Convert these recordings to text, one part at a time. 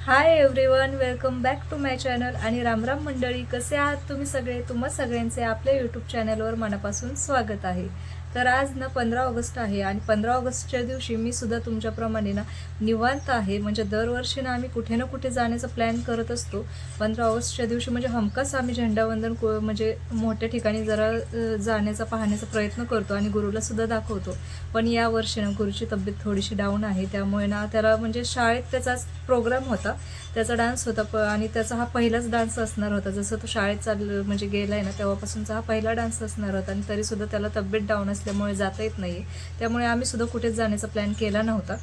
Hi everyone welcome back to my channel आणि रामराम मंडळी कसे आहात तुम्ही सगळे? तुम्हा सगळ्यांचे आपल्या यूट्यूब चॅनलवर मनापासून स्वागत आहे. तर आज ना पंधरा ऑगस्ट आहे आणि पंधरा ऑगस्टच्या दिवशी मी सुद्धा तुमच्याप्रमाणे ना निवांत आहे. म्हणजे दरवर्षी ना आम्ही कुठे ना कुठे जाण्याचा प्लॅन करत असतो. पंधरा ऑगस्टच्या दिवशी म्हणजे हमखास आम्ही झेंडावंदन को- म्हणजे मोठ्या ठिकाणी जरा जाण्याचा पाहण्याचा प्रयत्न करतो आणि गुरुला सुद्धा दाखवतो. पण या वर्षी ना गुरुची तब्येत थोडीशी डाऊन आहे. त्यामुळे ना त्याला म्हणजे शाळेत त्याचा प्रोग्राम होता. त्याचा डान्स होता. प आणि त्याचा हा पहिलाच डान्स असणार होता. जसं तो शाळेत चाल म्हणजे गेला आहे ना तेव्हापासूनचा हा पहिला डान्स असणार होता. आणि तरीसुद्धा त्याला तब्येत डाऊन असल्यामुळे जाता येत नाही त्यामुळे आम्ही सुद्धा कुठेच जाण्याचा प्लॅन केला नव्हता.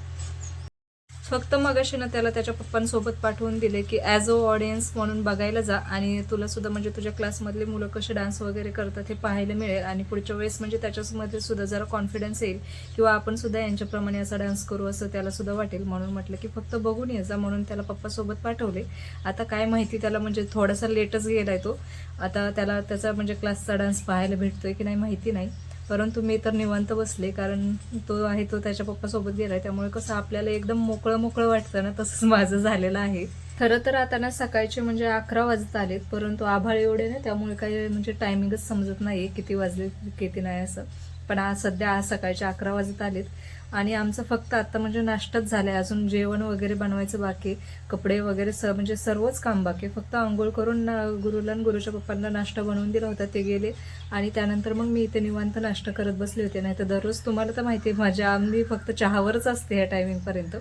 फक्त मगाशी ना त्याला त्याच्या पप्पांसोबत पाठवून दिले की ॲज अ ऑडियन्स म्हणून बघायला जा आणि तुला सुद्धा म्हणजे तुझ्या क्लासमधले मुलं कसे डान्स वगैरे करतात हे पाहायला मिळेल आणि पुढच्या वेळेस म्हणजे त्याच्यामध्ये सुद्धा जरा कॉन्फिडन्स येईल किंवा आपण सुद्धा यांच्याप्रमाणे असा डान्स करू असं त्याला सुद्धा वाटेल. म्हणून म्हटलं की फक्त बघून ये जा. म्हणून त्याला पप्पासोबत पाठवले. आता काय माहिती त्याला म्हणजे थोडासा लेटच गेलाय तो. आता त्याला त्याचा म्हणजे क्लासचा डान्स पाहायला भेटतोय की नाही माहिती नाही. परंतु मी तर निवांत बसले कारण तो आहे तो त्याच्या पप्पासोबत गेलाय. त्यामुळे कसं आपल्याला एकदम मोकळं मोकळं वाटतं ना तसंच माझं झालेलं आहे. खरं तर आता ना सकाळचे म्हणजे अकरा वाजत आलेत परंतु आभाळ एवढे ना त्यामुळे काही म्हणजे टायमिंगच समजत नाही किती वाजले किती नाही असं. पण आज सध्या आज सकाळचे अकरा वाजत आलेत. आणि आमचं फक्त आत्ता म्हणजे नाश्ताच झाला आहे अजून जेवण वगैरे बनवायचं बाकी कपडे वगैरे स म्हणजे सर्वच काम बाकी फक्त आंघोळ करून ना गुरुला आणि गुरुच्या पप्पांना नाश्ता बनवून दिला होता. ते गेले. आणि त्यानंतर मग मी इथे निवांत नाश्ता करत बसले होते. नाही तर दररोज तुम्हाला तर माहिती आहे माझ्या आम्ही फक्त चहावरच असते ह्या टायमिंगपर्यंत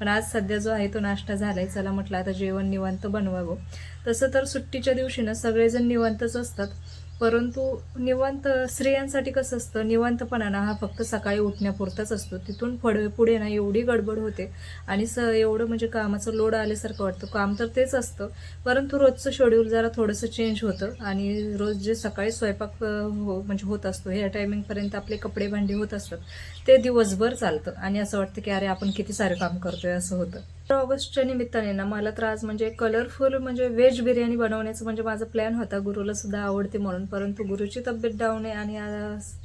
पण आज सध्या जो आहे तो नाश्ता आहे चला म्हटलं आता जेवण निवांत बनवावं. तसं तर सुट्टीच्या दिवशी ना सगळेजण निवांतच असतात. परंतु निवांत स्त्रियांसाठी कसं असतं निवांतपणा ना हा फक्त सकाळी उठण्यापुरताच असतो. तिथून पुढे पुढे ना एवढी गडबड होते आणि स एवढं म्हणजे कामाचं लोड आल्यासारखं वाटतं. काम तर तेच असतं परंतु रोजचं शेड्यूल जरा थोडंसं चेंज होतं आणि रोज जे सकाळी स्वयंपाक हो म्हणजे होत असतो ह्या टायमिंगपर्यंत आपले कपडे भांडी होत असतात ते दिवसभर चालतं आणि असं वाटतं की अरे आपण किती सारे काम करतोय असं होतं. ऑगस्टच्या निमित्ताने ना मला तर आज म्हणजे कलरफुल म्हणजे व्हेज बिर्याणी बनवण्याचं म्हणजे माझा प्लॅन होता. गुरुला सुद्धा आवडते म्हणून. परंतु गुरुची तब्येत डाऊन आहे आणि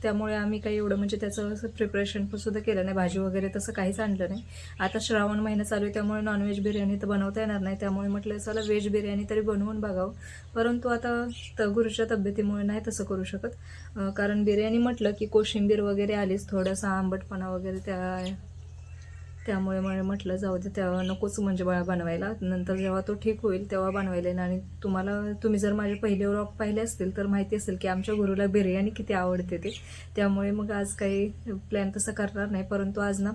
त्यामुळे आम्ही काही एवढं म्हणजे त्याचं असं प्रिपरेशन पण सुद्धा केलं नाही. भाजी वगैरे तसं काहीच आणलं नाही. आता श्रावण महिना चालू आहे त्यामुळे नॉनव्हेज बिर्याणी तर बनवता येणार नाही. त्यामुळे म्हटलं चला व्हेज बिर्याणी तरी बनवून बघावं. परंतु आता त गुरुच्या तब्येतीमुळे नाही तसं करू शकत. कारण बिर्याणी म्हटलं की कोशिंबीर वगैरे आलीच. थोडासा आंबटपणा वगैरे त्या त्यामुळे मला म्हटलं जाऊ दे तेव्हा नकोच म्हणजे बा बनवायला. नंतर जेव्हा तो ठीक होईल तेव्हा बनवायला येईल. आणि तुम्हाला तुम्ही जर माझे पहिले व्लॉग पाहिले असतील तर माहिती असेल की आमच्या गुरुला बिर्याणी किती आवडते ते. त्यामुळे मग आज काही प्लॅन तसं करणार नाही. परंतु आज ना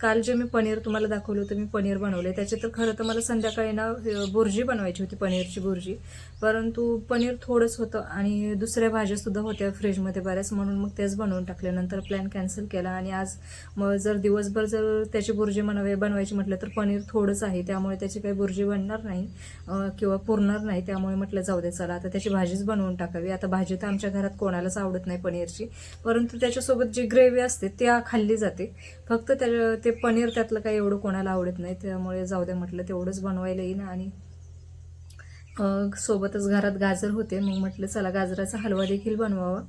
काल जे मी पनीर तुम्हाला दाखवलं होतं मी पनीर बनवले त्याचे तर खरं तर मला संध्याकाळी ना भुर्जी बुर्जी बनवायची होती पनीरची बुर्जी. परंतु पनीर थोडंच होतं आणि दुसऱ्या भाज्यासुद्धा होत्या फ्रीजमध्ये बऱ्याच म्हणून मग तेच बनवून टाकले. नंतर प्लॅन कॅन्सल केला आणि आज मग जर दिवसभर जर त्याची बुर्जी बनवाय बनवायची म्हटलं तर पनीर थोडंच आहे. त्यामुळे त्याची काही बुर्जी बनणार नाही किंवा पुरणार नाही. त्यामुळे म्हटलं जाऊ दे चला आता त्याची भाजीच बनवून टाकावी. आता भाजी तर आमच्या घरात कोणालाच आवडत नाही पनीरची. परंतु त्याच्यासोबत जी ग्रेव्ही असते त्या खाल्ली जाते. फक्त फक्त त्या ते पनीर त्यातलं काही एवढं कोणाला आवडत नाही त्यामुळे जाऊ दे म्हटलं तेवढंच बनवायला येईन आणि सोबतच घरात गाजर होते मग म्हटलं चला गाजराचा हलवा देखील बनवावा.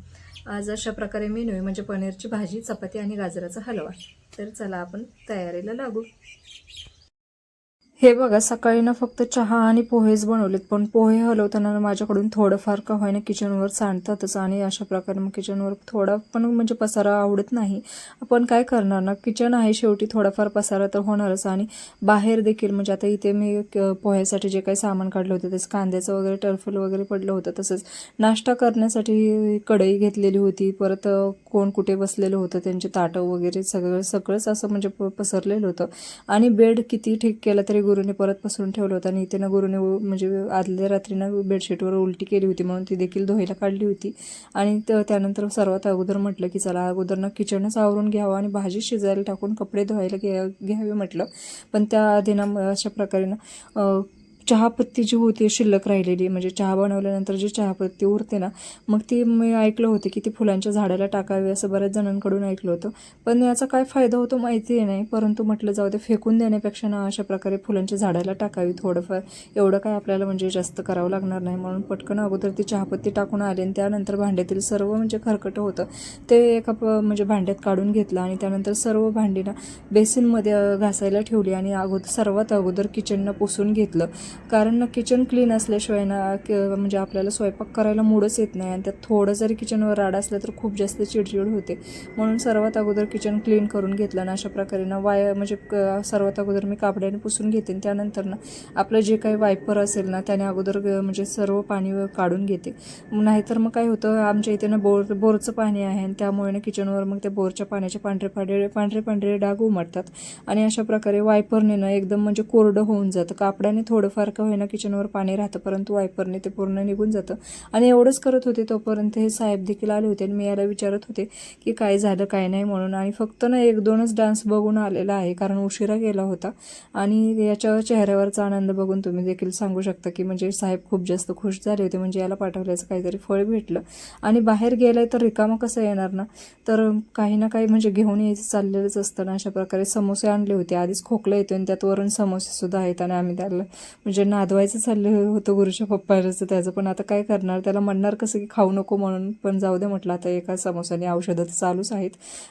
आज अशा प्रकारे मेनू आहे म्हणजे पनीरची भाजी चपाती आणि गाजराचा हलवा. तर चला आपण तयारीला लागू. हे बघा सकाळी ना फक्त चहा आणि पोहेच बनवलेत पण पोहे हलवताना माझ्याकडून थोडंफार का होईना किचनवर सांडतातच आणि अशा प्रकारे मग किचनवर थोडा पण म्हणजे पसारा आवडत नाही. आपण काय करणार ना किचन आहे शेवटी थोडाफार पसारा तर होणारच आणि बाहेर देखील म्हणजे आता इथे मी क- पोह्यासाठी जे काही सामान काढलं होतं तसं कांद्याचं वगैरे टर्फल वगैरे पडलं होतं तसंच नाश्ता करण्यासाठी कढई घेतलेली होती परत कोण कुठे बसलेलं होतं त्यांचे ताटं वगैरे सगळं सगळंच असं म्हणजे प- पसरलेलं होतं. आणि बेड किती ठीक केला तरी गुरुने परत पसरून ठेवलं होतं आणि इथे ना गुरुने म्हणजे आदल्या रात्रीनं बेडशीटवर उलटी केली होती म्हणून ती देखील धुवायला काढली होती. आणि त्यानंतर सर्वात अगोदर म्हटलं की चला अगोदरनं किचनच आवरून घ्यावं आणि भाजी शिजायला टाकून कपडे धुवायला घ्या घ्यावे म्हटलं. पण त्या आधी ना अशा प्रकारे ना चहापत्ती जी होती शिल्लक राहिलेली. म्हणजे चहा बनवल्यानंतर जी चहापत्ती उरते ना मग ती मी ऐकलं होतं की ती फुलांच्या झाडाला टाकावी असं बऱ्याच जणांकडून ऐकलं होतं. पण याचा काय फायदा होतो माहिती नाही. परंतु म्हटलं जाऊ दे फेकून देण्यापेक्षा ना अशा प्रकारे फुलांच्या झाडाला टाकावी थोडंफार. एवढं काय आपल्याला म्हणजे जास्त करावं लागणार नाही. म्हणून पटकन अगोदर ती चहापत्ती टाकून आली आणि त्यानंतर भांड्यातील सर्व म्हणजे खरकटं होतं. ते एका प म्हणजे भांड्यात काढून घेतलं आणि त्यानंतर सर्व भांडी ना बेसिनमध्ये घासायला ठेवली आणि अगोदर सर्वात अगोदर किचननं पुसून घेतलं. कारण किचन क्लीन असल्याशिवाय ना क- म्हणजे आपल्याला स्वयंपाक करायला मूडच येत नाही. आणि त्यात थोडं जरी किचनवर राड असलं तर खूप जास्त चिडचिड होते. म्हणून सर्वात अगोदर किचन क्लीन करून घेतलं आणि अशा प्रकारे ना वाय म्हणजे क- सर्वात अगोदर मी कापड्याने पुसून घेते. आणि त्यानंतर ना आपलं जे काही वायपर असेल ना त्याने अगोदर म्हणजे सर्व पाणी व- काढून घेते. नाहीतर मग काय होतं आमच्या इथे ना बोर बोरचं पाणी आहे. आणि त्यामुळे ना किचनवर मग त्या बोरच्या पाण्याचे पांढरे पांढरे पांढरे पांढरे डाग उमटतात. आणि अशा प्रकारे वायपरने ना एकदम म्हणजे कोरडं होऊन जातं. कापडाने थोडंफार का होईना किचनवर पाणी राहतं परंतु वायपरने ते पूर्ण निघून जातं. आणि एवढंच करत होते तोपर्यंत हे साहेब देखील आले होते आणि मी याला विचारत होते की काय झालं काय नाही म्हणून. आणि फक्त ना एक दोनच डान्स बघून आलेला आहे कारण उशिरा गेला होता. आणि याच्या चेहऱ्यावरचा आनंद बघून तुम्ही देखील सांगू शकता की म्हणजे साहेब खूप जास्त खुश झाले होते म्हणजे याला पाठवल्याचं काहीतरी फळ भेटलं. आणि बाहेर गेलाय तर रिकामं कसं येणार ना? तर काही ना काही म्हणजे घेऊन यायचं चाललेलंच असतं ना. अशा प्रकारे समोसे आणले होते. आधीच खोकलं येतो आणि त्यात वरून समोसेसुद्धा आहेत आणि आम्ही त्याला म्हणजे नादवायचं चाललं होतं गुरुच्या पप्पाचं त्याचं पण आता काय करणार? त्याला म्हणणार कसं की खाऊ नको म्हणून. पण जाऊ दे म्हटलं आता एका समोसाने औषधं तर चालूच आहेत.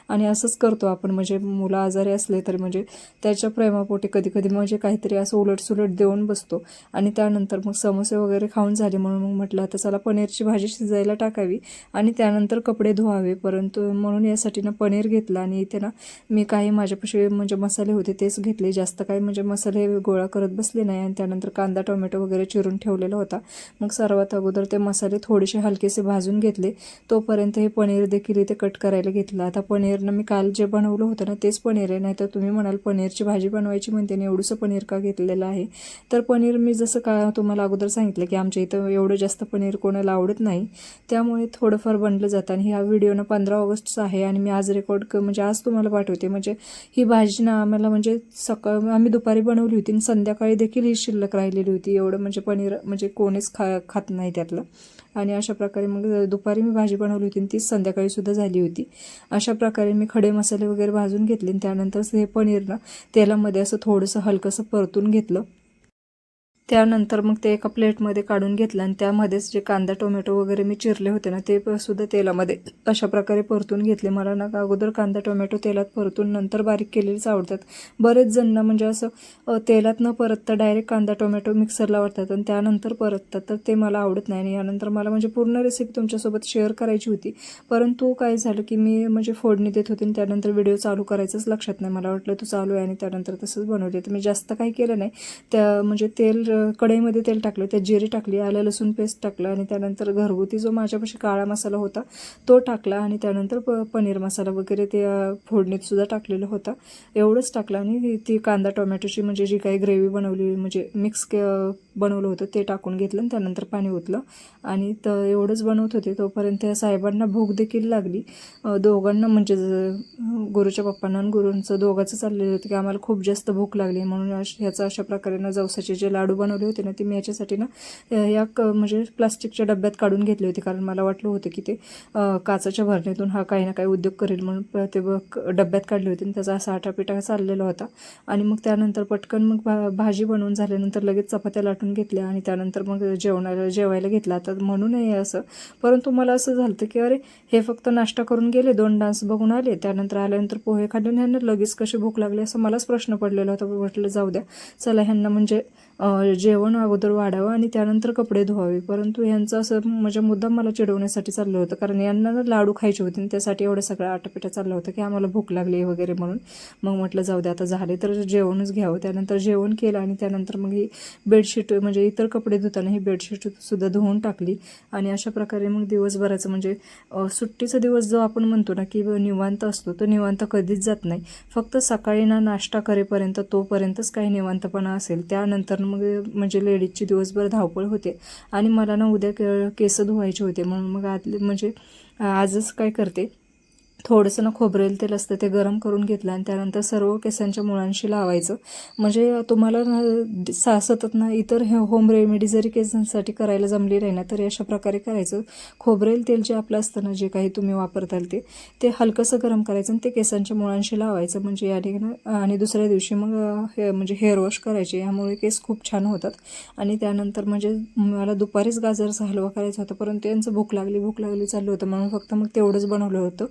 आणि असंच करतो आपण. म्हणजे मुलं आजारी असले तर म्हणजे त्याच्या प्रेमापोटी कधी कधी म्हणजे काहीतरी असं उलटसुलट देऊन बसतो. आणि त्यानंतर मग समोसे वगैरे खाऊन झाले म्हणून मग म्हटलं आता चला पनीरची भाजी शिजायला टाकावी. आणि त्यानंतर कपडे धुवावे. परंतु म्हणून यासाठी ना पनीर घेतलं. आणि इथे ना मी काही माझ्यापाशी म्हणजे मसाले होते तेच घेतले. जास्त काही म्हणजे मसाले गोळा करत बसले नाही. आणि त्यानंतर कांदा टोमॅटो वगैरे चिरून ठेवलेला होता. मग सर्वात अगोदर ते मसाले थोडेसे हलकेसे भाजून घेतले. तोपर्यंत हे पनीर देखील इथे कट करायला घेतलं. आता पनीरनं मी काल जे बनवलं होतं ना तेच पनीर आहे. नाहीतर तुम्ही म्हणाल पनीरची भाजी बनवायची म्हणते आणि एवढंसं पनीर का घेतलेलं आहे? तर पनीर मी जसं का तुम्हाला अगोदर सांगितलं की आमच्या इथं एवढं जास्त पनीर कोणाला आवडत नाही. त्यामुळे थोडंफार बनलं जातं. आणि ह्या व्हिडिओ ना पंधरा ऑगस्टचा आहे आणि मी आज रेकॉर्ड क म्हणजे आज तुम्हाला पाठवते. म्हणजे ही भाजी ना आम्हाला म्हणजे सकाळ आम्ही दुपारी बनवली होती आणि संध्याकाळी देखील ही शिल्लक राहिलेली होती. एवढं म्हणजे पनीर म्हणजे कोणीच खा खात नाही त्यातलं. आणि अशा प्रकारे मग दुपारी मी भाजी बनवली होती आणि तीच संध्याकाळीसुद्धा झाली होती. अशा प्रकारे मी खडे मसाले वगैरे भाजून घेतले आणि त्यानंतर हे पनीरनं तेलामध्ये असं थोडंसं हलकंसं परतून घेतलं. त्यानंतर मग ते एका प्लेटमध्ये काढून घेतलं आणि त्यामध्येच जे कांदा टोमॅटो वगैरे मी चिरले होते ना ते प- सुद्धा तेलामध्ये अशा प्रकारे परतून घेतले. मला ना का अगोदर कांदा टोमॅटो तेलात परतून नंतर बारीक केलेलेच आवडतात. बरेच जण ना म्हणजे असं तेलात न परतता डायरेक्ट कांदा टोमॅटो मिक्सरला वाटतात आणि त्यानंतर परततात. तर ते मला आवडत नाही आणि यानंतर मला म्हणजे पूर्ण रेसिपी तुमच्यासोबत शेअर करायची होती. परंतु काय झालं की मी म्हणजे फोडणी देत होते आणि त्यानंतर व्हिडिओ चालू करायचंच लक्षात नाही. मला वाटलं तू चालू आहे आणि त्यानंतर तसंच बनवते. तर मी जास्त काही केलं नाही. त्या म्हणजे तेल कढईमध्ये तेल टाकलं त्यात जिरे टाकली आलं लसूण पेस्ट टाकलं आणि त्यानंतर घरगुती जो माझ्यापाशी काळा मसाला होता तो टाकला आणि त्यानंतर प पनीर मसाला वगैरे ते फोडणीतसुद्धा टाकलेला टाकलेलं होता. एवढंच टाकलं आणि ती कांदा टोमॅटोची म्हणजे जी काही ग्रेव्ही बनवली म्हणजे मिक्स के बनवलं होतं ते टाकून घेतलं आणि त्यानंतर पाणी ओतलं. आणि तर एवढंच बनवत होते. तोपर्यंत या साहेबांना भूक देखील लागली. दोघांना म्हणजे ज- गुरुच्या पप्पांना आणि गुरूंचं दोघांचं चाललेलं होतं की आम्हाला खूप जास्त भूक लागली म्हणून अश- ह्याचं अशा प्रकारे ना जवसाचे जे लाडू बनवले होते ना ते मी याच्यासाठी ना या क म्हणजे प्लास्टिकच्या डब्यात काढून घेतले होते. कारण मला वाटलं होतं की ते काचाच्या भरणीतून हा काही ना काही उद्योग करेल म्हणून ते डब्यात काढले होते. आणि त्याचा असा आटापिटा चाललेला होता. आणि मग त्यानंतर पटकन मग भा भाजी बनवून झाल्यानंतर लगेच चपात्या लाटून घेतल्या आणि त्यानंतर मग जेवणाला जेवायला घेतला. तर म्हणूनही नये असं परंतु मला असं झालं होतं की अरे हे फक्त नाश्ता करून गेले दोन डान्स बघून आले. त्यानंतर आल्यानंतर पोहे खाल्ले ह्यांना लगेच कशी भूक लागली असं मलाच प्रश्न पडलेला होता. म्हटलं जाऊ द्या. चला ह्यांना म्हणजे जेवण अगोदर वाढावं आणि त्यानंतर कपडे धुवावे. परंतु यांचं असं म्हणजे मुद्दाम मला चिडवण्यासाठी चाललं होतं. कारण यांना ना लाडू खायचे होते आणि त्यासाठी एवढं सगळं आटापिटा चाललं होतं की आम्हाला भूक लागली वगैरे म्हणून. मग म्हटलं जाऊ दे आता झाले तर जेवणच घ्यावं. त्यानंतर जेवण केलं आणि त्यानंतर मग ही बेडशीट म्हणजे इतर कपडे धुताना ही बेडशीट सुद्धा धुवून टाकली. आणि अशा प्रकारे मग दिवसभराचं म्हणजे सुट्टीचा दिवस जो आपण म्हणतो ना की निवांत असतो तो निवांत कधीच जात नाही. फक्त सकाळी ना नाश्ता करेपर्यंत तोपर्यंतच काही निवांतपणा असेल. त्यानंतर मग म्हणजे लेडीजची दिवसभर धावपळ होते. आणि मला ना उद्या के केस धुवायचे होते. म्हणून मग आतले म्हणजे आजच काय करते? थोडंसं ना खोबरेल तेल असतं ते गरम करून घेतलं आणि त्यानंतर सर्व केसांच्या मुळांशी लावायचं. म्हणजे तुम्हाला ना सा सतत ना इतर हे होम रेमेडी जरी केसांसाठी करायला जमली नाही ना तरी अशा प्रकारे करायचं. खोबरेल तेल जे आपलं असतं ना जे काही तुम्ही वापरताल ते ते हलकंसं गरम करायचं आणि ते केसांच्या मुळांशी लावायचं. म्हणजे याने ना आणि दुसऱ्या दिवशी मग हे म्हणजे हेअर वॉश करायचे. यामुळे केस खूप छान होतात. आणि त्यानंतर म्हणजे मला दुपारीच गाजरचा हलवा करायचा होता परंतु यांचं भूक लागली भूक लागली चाललं होतं. म्हणून फक्त मग तेवढंच बनवलं होतं.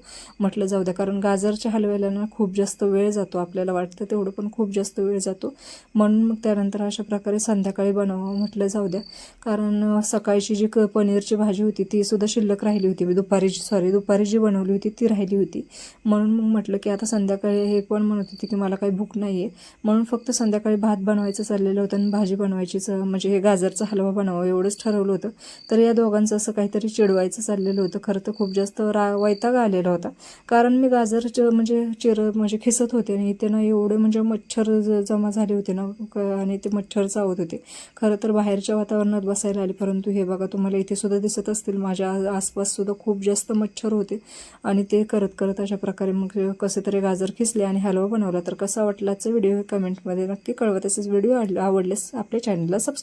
म्हटलं जाऊ द्या. कारण गाजरच्या हलव्याला ना खूप जास्त वेळ जातो आपल्याला वाटतं तेवढं पण खूप जास्त वेळ जातो. म्हणून मग त्यानंतर अशा प्रकारे संध्याकाळी बनवावं म्हटलं जाऊ द्या. कारण सकाळची जी क पनीरची भाजी होती ती सुद्धा शिल्लक राहिली होती. मी दुपारी सॉरी दुपारी जी बनवली होती ती राहिली होती. म्हणून मग म्हटलं की आता संध्याकाळी हे पण म्हणत होती की मला काही भूक नाही आहे म्हणून फक्त संध्याकाळी भात बनवायचं चाललेलं होतं आणि भाजी बनवायचीच म्हणजे हे गाजरचा हलवा बनवावं एवढंच ठरवलं होतं. तर या दोघांचं असं काहीतरी चिडवायचं चाललेलं होतं. खरं तर खूप जास्त रा वैताग आलेला होता. कारण मी गाजर च- म्हणजे चिर म्हणजे खिसत होते आणि इथे ना एवढे म्हणजे मच्छर जमा झाले होते ना क- आणि ते मच्छर चावत होते. खरं तर बाहेरच्या वातावरणात बसायला आले परंतु हे बघा तुम्हाला इथे सुद्धा दिसत असतील माझ्या आसपाससुद्धा आसपास सुद्धा खूप जास्त मच्छर होते. आणि ते करत करत अशा प्रकारे मग कसे तरी गाजर खिसले आणि हलवा बनवला. तर कसा वाटला व्हिडिओ कमेंटमध्ये नक्की कळवा. तसेच व्हिडिओ आवडल्यास आपल्या चॅनलला सबस्क्राईब